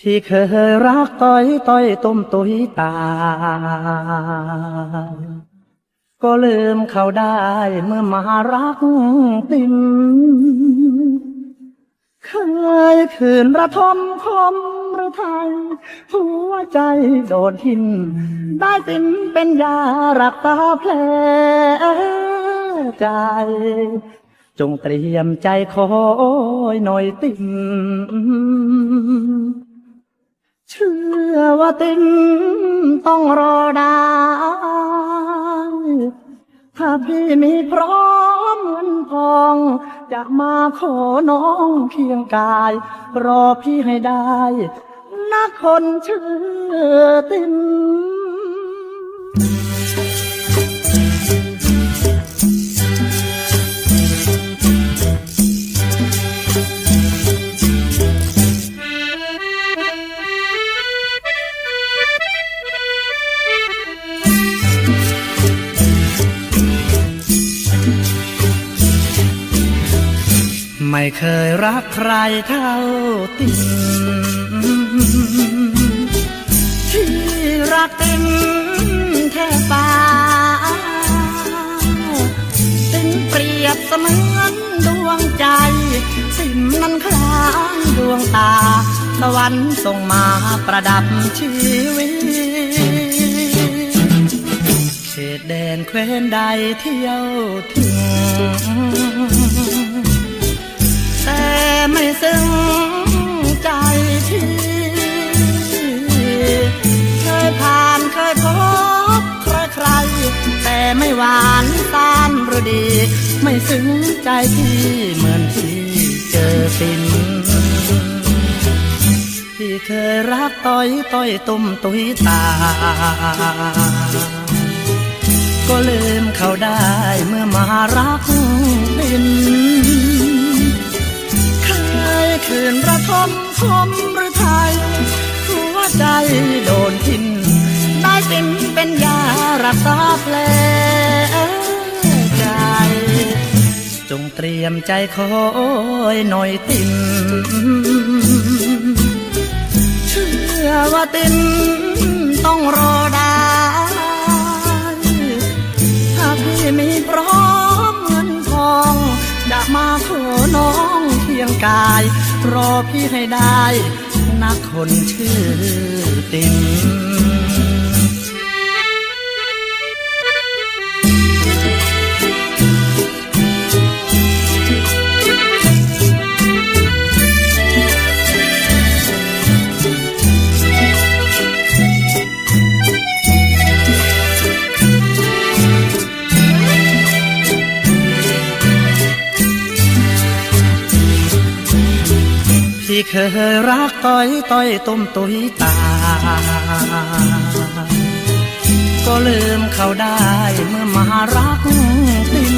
พี่เคยรักต้อยต้อยต้มตุยตา ก็ลืมเขาได้เมื่อมารักติมเคยคืนระทมคมรือไทยหัวใจโดนทิ่มได้ติมเป็นยารักษาแผลใจ จงเตรียมใจคอยหน่อยติม เชื่อว่าติงต้องรอได้ถ้าพี่มีพร้อมเงินทอง จะมาขอน้องเคียงกาย รอพี่ให้ได้ นักคนชื่อติม ไม่เคยรักใครเท่าติมที่รักติมแค่ฟ้าติมเปรียบเสมือนดวงใจ สิมนั้นคล้ายดวงตาตะวันส่งมาประดับชีวิตเขตแดนแคว้นใดเที่ยวถึง ไม่ซึ้งใจพี่เหมือนที่เจอปินพี่เคยรักต้อยต้อยตุ่มตุยตา ก็ลืมเขาได้เมื่อมารักดินเคยคืนระทมคมหรือไทยหัวใจโดนทิ่มได้เป็นเป็นยารักษาแผล จงเตรียมใจคอยหน่อยติมเชื่อว่าติมต้องรอได้ถ้าพี่มีพร้อมเงินทองจะมาขอน้องเคียงกาย รอพี่ให้ได้ นักคนชื่อติม เคยรักต้อยต้อยต้มตุยตา ก็ลืมเขาได้เมื่อมารักติม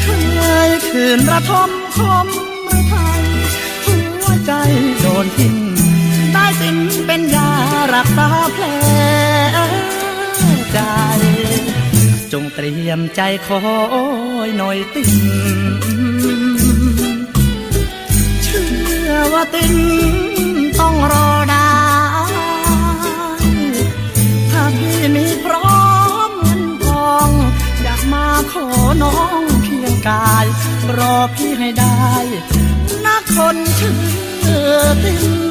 เคยคืนระทมคมหรือไทยหัวใจโดนทิ่มได้ติมเป็นยารักษาแผลใจ จงเตรียมใจคอยหน่อยติม อว่าติมต้องรอได้ถ้าพี่มีพร้อมเงินทองอยากมาขอน้องเพียงกาย รอพี่ให้ได้ นักคนชื่อติม